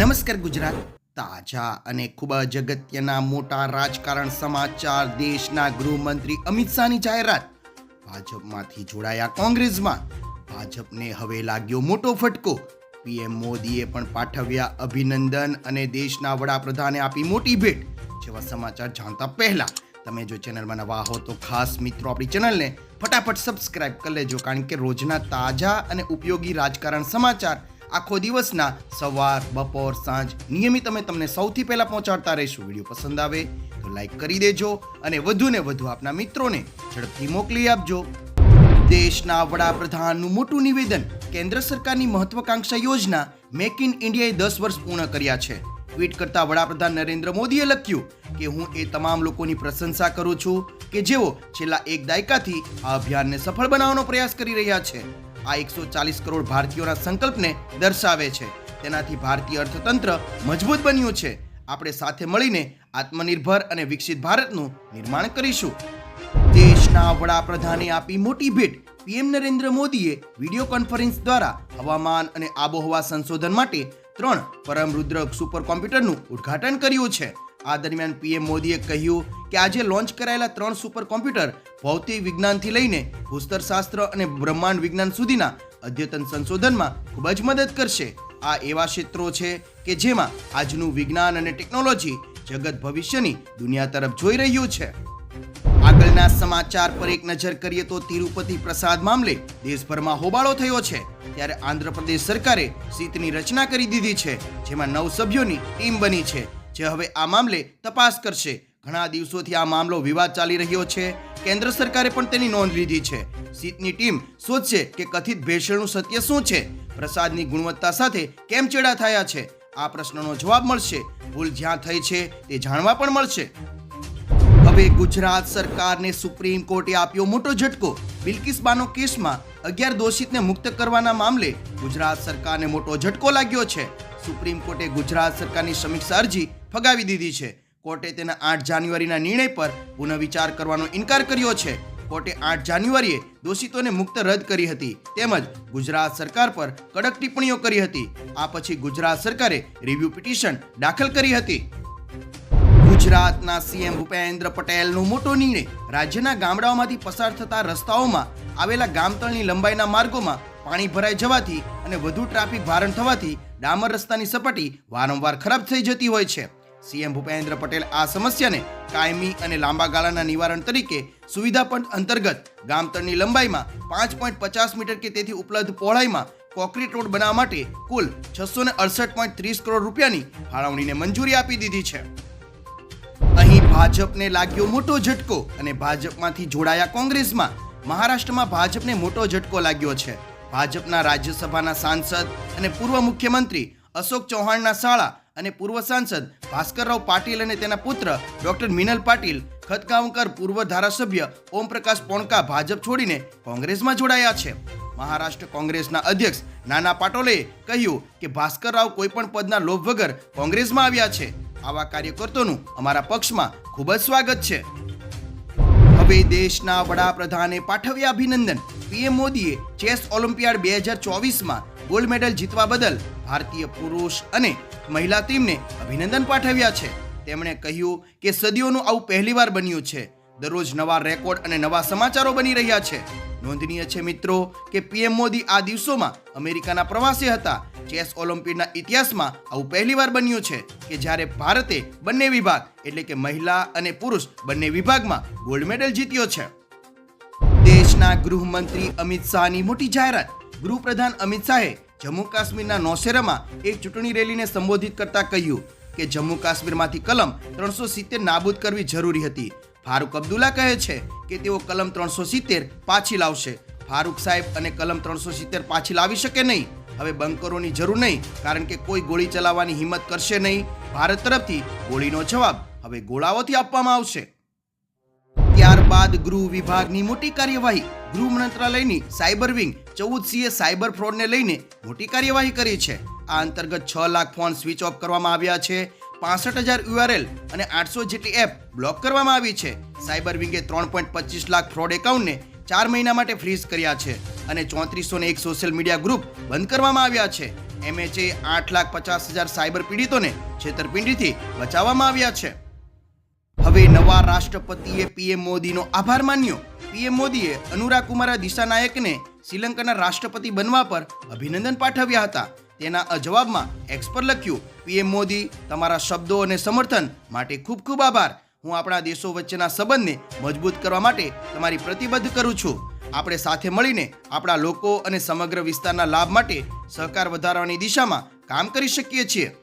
નમસ્કાર ગુજરાત. તાજા અને ખૂબ જ અગત્યના મોટા રાજકારણ સમાચાર દેશના ગૃહમંત્રી અમિત શાહની જાહેરાત. ભાજપમાંથી જોડાયા કોંગ્રેસમાં. ભાજપને હવે લાગ્યો મોટો ફટકો. પીએમ મોદીએ પણ પાઠવ્યા અભિનંદન અને દેશના વડાપ્રધાને આપી મોટી ભેટ. જેવા સમાચાર જાણતા પહેલા તમે જો ચેનલમાં નવા હો તો ખાસ મિત્રો આપણી ચેનલને ફટાફટ સબસ્ક્રાઇબ કરી લેજો, કારણ કે રોજના તાજા અને ઉપયોગી રાજકારણ સમાચાર આખો દિવસના સવાર, બપોર, સાંજ નિયમિત અમે તમને સૌથી પહેલા પહોંચાડતા રહીશું. વીડિયો પસંદ આવે તો લાઈક કરી દેજો અને વધુ ને વધુ આપના મિત્રોને ઝડપથી મોકલી આપજો. દેશના વડાપ્રધાનનું મોટું નિવેદન, કેન્દ્ર સરકારની મહત્વકાંક્ષા યોજના મેક ઇન ઇન્ડિયાએ દસ વર્ષ પૂર્ણ કર્યા છે. ટ્વીટ કરતા વડાપ્રધાન નરેન્દ્ર મોદીએ લખ્યું કે, હું એ તમામ લોકોની પ્રશંસા કરું છું કે જેઓ છેલ્લા એક દાયકાથી આ અભિયાનને સફળ બનાવવાનો પ્રયાસ કરી રહ્યા છે. આ એકસો ચાલીસ કરોડ ભારતીયોના સંકલ્પને દર્શાવે છે. તેનાથી ભારતીય અર્થતંત્ર મજબૂત બન્યું છે. આપણે સાથે મળીને આત્મનિર્ભર અને વિકસિત ભારતનું નિર્માણ કરીશું. દેશના વડાપ્રધાને આપી મોટી ભેટ પીએમ નરેન્દ્ર મોદીએ વીડિયો કોન્ફરન્સ દ્વારા હવામાન અને આબોહવા સંશોધન માટે ત્રણ પરમ રુદ્ર સુપર કોમ્પ્યુટરનું ઉદ્ઘાટન કર્યું છે. આ દરમિયાન પીએમ મોદીએ કહ્યું કે આજે લોન્ચ કરાયેલા ત્રણ સુપર કોમ્પ્યુટર ભૌતિક વિજ્ઞાનથી લઈને ભૂસ્તરશાસ્ત્ર અને બ્રહ્માંડ વિજ્ઞાન સુધીના અદ્યતન સંશોધનમાં ખૂબ જ મદદ કરશે. આ એવા ક્ષેત્રો છે કે જેમાં આજનું વિજ્ઞાન અને ટેકનોલોજી જગત ભવિષ્યની દુનિયા તરફ જોઈ રહ્યું છે. આગળના સમાચાર પર એક નજર કરીએ તો તિરુપતિ પ્રસાદ મામલે દેશભરમાં હોબાળો થયો છે. ત્યારે આંધ્રપ્રદેશ સરકારે સીટની રચના કરી દીધી છે, જેમાં નવ સભ્યોની ટીમ બની છે. જે હવે આ મામલે તપાસ કરશે. ઘણા દિવસોથી આ મામલો વિવાદ ચાલી રહ્યો છે. કેન્દ્ર સરકારે પણ તેની નોંધ લીધી છે. સીટની ટીમ શોધશે કે કથિત ભેળસેળનું સત્ય શું છે. પ્રસાદની ગુણવત્તા સાથે કેમ ચેડા થયા છે? આ પ્રશ્નનો જવાબ મળશે. ભૂલ જ્યાં થઈ છે તે જાણવા પણ મળશે. હવે ગુજરાત સરકારને સુપ્રીમ કોર્ટે આપ્યો મોટો ઝટકો. બિલ્કિસ બાનો કેસમાં અગિયાર દોષિતને મુક્ત કરવાના મામલે ગુજરાત સરકારને મોટો ઝટકો લાગ્યો છે. સુપ્રીમ કોર્ટે ગુજરાત સરકારની સમીક્ષા અરજી ફગાવી દીધી છે. કોર્ટે તેના આઠ જાન્યુઆરીના નિર્ણય પર પુનઃવિચાર કરવાનો ઇનકાર કર્યો છે. કોર્ટે આઠ જાન્યુઆરીએ દોષિતોને મુક્ત રદ કરી હતી. તેમજ ગુજરાત સરકાર પર કડક ટિપ્પણીઓ કરી હતી. આ પછી ગુજરાત સરકારે રિવ્યુ પિટિશન દાખલ કરી હતી. ગુજરાતના સીએમ ભૂપેન્દ્ર પટેલનો મોટો નિર્ણય રાજ્યના ગામડાઓમાંથી પસાર થતા રસ્તાઓમાં આવેલા ગામતળની લંબાઈના માર્ગોમાં પાણી ભરાઈ જવાથી અને વધુ ટ્રાફિક ભારણ થવાથી ડામર રસ્તાની સપાટી વારંવાર ખરાબ થઈ જતી હોય છે. સીએમ ભૂપેન્દ્ર પટેલ આ સમસ્યાને કાયમી અને લાંબા ગાળાના નિવારણ તરીકે સુવિધા પંચ અંતર્ગત ગામતળની લંબાઈમાં પાંચ પોઈન્ટ પચાસ મીટર કે તેથી ઉપલબ્ધ પહોળાઈમાં કોન્ક્રીટ રોડ બનાવવા માટે કુલ છસો ને અડસઠ પોઈન્ટ ત્રીસ કરોડ રૂપિયાની ફાળવણીને મંજૂરી આપી દીધી છે. અહીં ભાજપને લાગ્યો મોટો ઝટકો અને ભાજપમાંથી જોડાયા કોંગ્રેસમાં મહારાષ્ટ્રમાં ભાજપને મોટો ઝટકો લાગ્યો છે. ભાજપના રાજ્યસભાના સાંસદ અને પૂર્વ મુખ્યમંત્રી અશોક ચૌહાણના શાળા અને પૂર્વ સાંસદ ભાસ્કરરાવ પાટીલ અને તેના પુત્ર ડોક્ટર મિનલ પાટીલ ખતગાંવકર પૂર્વ ધારાસભ્ય ઓમપ્રકાશ પોણકા ભાજપ છોડીને કોંગ્રેસમાં જોડાયા છે. મહારાષ્ટ્ર કોંગ્રેસના અધ્યક્ષ નાના પાટોલેએ કહ્યું કે ભાસ્કરરાવ કોઈપણ પદના લોભ વગર કોંગ્રેસમાં આવ્યા છે. આવા કાર્યકર્તોનું અમારા પક્ષમાં ખૂબ જ સ્વાગત છે. હવે દેશના વડાપ્રધાને પાઠવ્યા અભિનંદન. પીએમ મોદીએ ચેસ ઓલિમ્પિયાડ બે હજાર ચોવીસમાં ગોલ્ડ મેડલ જીતવા બદલ ભારતીય પુરુષ અને મહિલા ટીમને અભિનંદન પાઠવ્યા છે. તેમણે કહ્યું કે સદીઓનું આવું પહેલીવાર બન્યું છે. દરરોજ નવા રેકોર્ડ અને નવા સમાચારો બની રહ્યા છે. નોંધનીય છે મિત્રો કે પીએમ મોદી આ દિવસોમાં અમેરિકાના પ્રવાસે હતા. ચેસ ઓલિમ્પિકના ઇતિહાસમાં આવું પહેલીવાર બન્યું છે કે જ્યારે ભારતે બંને વિભાગ, એટલે કે મહિલા અને પુરુષ બંને વિભાગમાં ગોલ્ડ મેડલ જીત્યો છે. દેશના ગૃહમંત્રી અમિત શાહની મોટી જાહેરાત. ગૃહપ્રધાન અમિત શાહે જમ્મુ કાશ્મીરના નોશેરામાં એક ચૂંટણી રેલીને સંબોધિત કરતા કહ્યું કે જમ્મુ કાશ્મીરમાંથી કલમ ત્રણસો સિત્તેર નાબૂદ કરવી જરૂરી હતી. ફારૂક અબ્દુલ્લા કહે છે કે તેઓ કલમ ત્રણસો સિત્તેર પાછી લાવશે. ફારૂક સાહેબ અને કલમ ત્રણસો સિત્તેર પાછી લાવી શકે નહીં. હવે બંકરોની જરૂર નહીં, કારણ કે કોઈ ગોળી ચલાવવાની હિંમત કરશે નહીં. ભારત તરફથી ગોળીનો જવાબ હવે ગોળાઓથી આપવામાં આવશે. ત્યારબાદ ગૃહ વિભાગની મોટી કાર્યવાહી. ગૃહ મંત્રાલયની સાયબર વિંગ ચૌદ સીએ સાયબર ફ્રોડને લઈને મોટી કાર્યવાહી કરી છે. આ અંતર્ગત છ લાખ ફોન સ્વિચ ઓફ કરવામાં આવ્યા છે. પાસઠ હજાર યુઆરએલ અને આઠસો જેટલી એપ બ્લોક કરવામાં આવી છે. સાયબર વિંગે ત્રણ પોઈન્ટ પચીસ લાખ ફ્રોડ એકાઉન્ટને ચાર મહિના માટે ફ્રીઝ કર્યા છે અને ચોત્રીસો ને એક સોશિયલ મીડિયા ગ્રુપ બંધ કરવામાં આવ્યા છે. એમએચએ આઠ લાખ પચાસ હજાર સાયબર પીડિતોને છેતરપિંડીથી બચાવવામાં આવ્યા છે. હવે નવા રાષ્ટ્રપતિએ પીએમ મોદીનો આભાર માન્યો. પીએમ મોદીએ અનુરાગ કુમાર દિશાનાયકને શ્રીલંકાના રાષ્ટ્રપતિ બનવા પર અભિનંદન પાઠવ્યા હતા. તેના જવાબમાં એક્સ લખ્યું, પીએમ મોદી, તમારા શબ્દો અને સમર્થન માટે ખૂબ ખૂબ આભાર. હું આપણા દેશો વચ્ચેના સંબંધને મજબૂત કરવા માટે તમારી પ્રતિબદ્ધ કરું છું. આપણે સાથે મળીને આપણા લોકો અને સમગ્ર વિસ્તારના લાભ માટે સહકાર વધારવાની દિશામાં કામ કરી શકીએ છીએ.